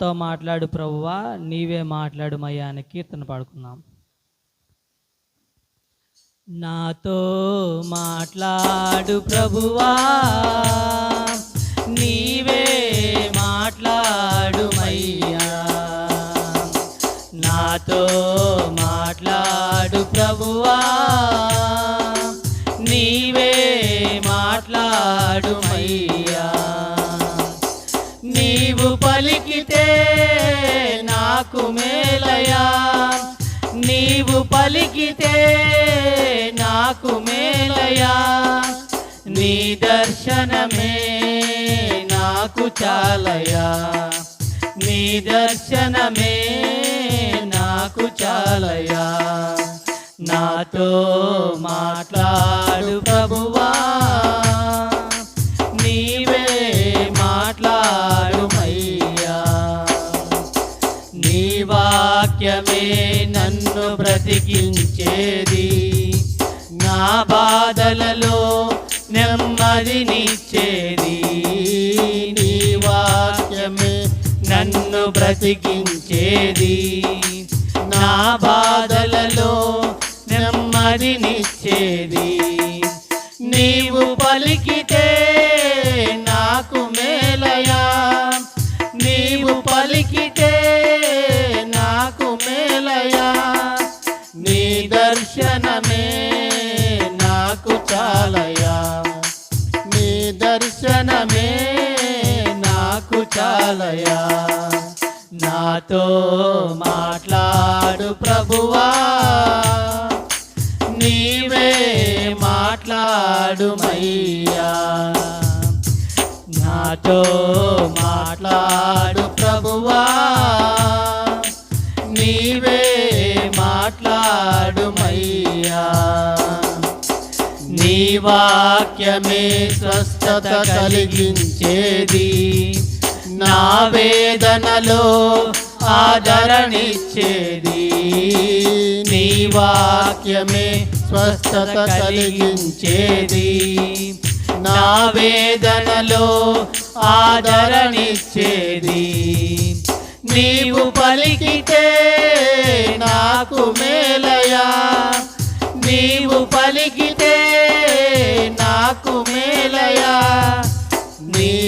నాతో మాట్లాడు ప్రభువా నీవే మాట్లాడుమయ్యా అని కీర్తన పాడుకుందాం. నాతో మాట్లాడు ప్రభువా నీవే మాట్లాడుమయ్యా నాతో మాట్లాడు ప్రభువా నీవే మాట్లాడుమయ్యా మేలయా? నీవు పలికితే నాకు మేలయా? నీ దర్శనమే నాకు చాలయా? నీ దర్శనమే నాకు చాలయా? నాతో మాట్లాడు ప్రభువా. మాత్రమే నన్ను బ్రతికించేది. నా బాధలలో నెమ్మదినిచ్చేది నీ వాక్యమే నన్ను బ్రతికించేది. నా బాధలలో నెమ్మదినిచ్చేది నీవు పలికితే దర్శనమే నాకు చాలయా నాతో మాట్లాడు ప్రభువా. నీవే మాట్లాడుమయ్యా. నాతో మాట్లాడు ప్రభువా. వాక్యమే స్వస్థత కలిగించేది. నా వేదనలో ఆదరణిచ్చేది. నీ వాక్యమే స్వస్థత కలిగించేది. నా వేదనలో ఆదరణిచ్చేది. నీవు పలికితే నాకు మేలయా? నీవు పలికితే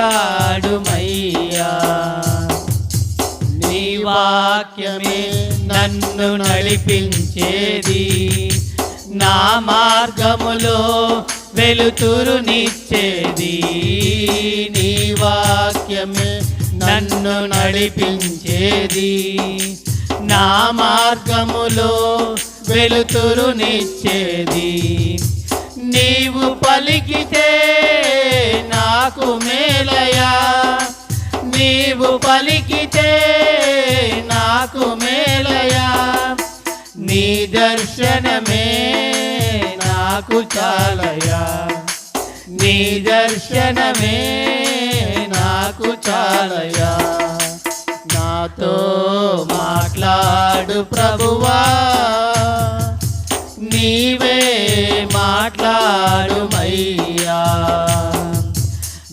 మాట్లాడుమయ్యా. నీ వాక్యమే నన్ను నడిపించేది. నా మార్గములో వెలుతురునిచ్చేది నీ వాక్యమే నన్ను నడిపించేది. నా మార్గములో వెలుతురునిచ్చేది నీవు పలికితే నాకు మే పలికితే నాకు మేలయా? నీ దర్శనమే నాకు చాలయా? నీ దర్శనమే నాకు చాలయా? నాతో మాట్లాడు ప్రభువా. నీవే మాట్లాడుమయ్యా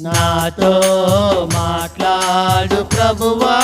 నాతో మాట్లాడు ప్రభువా.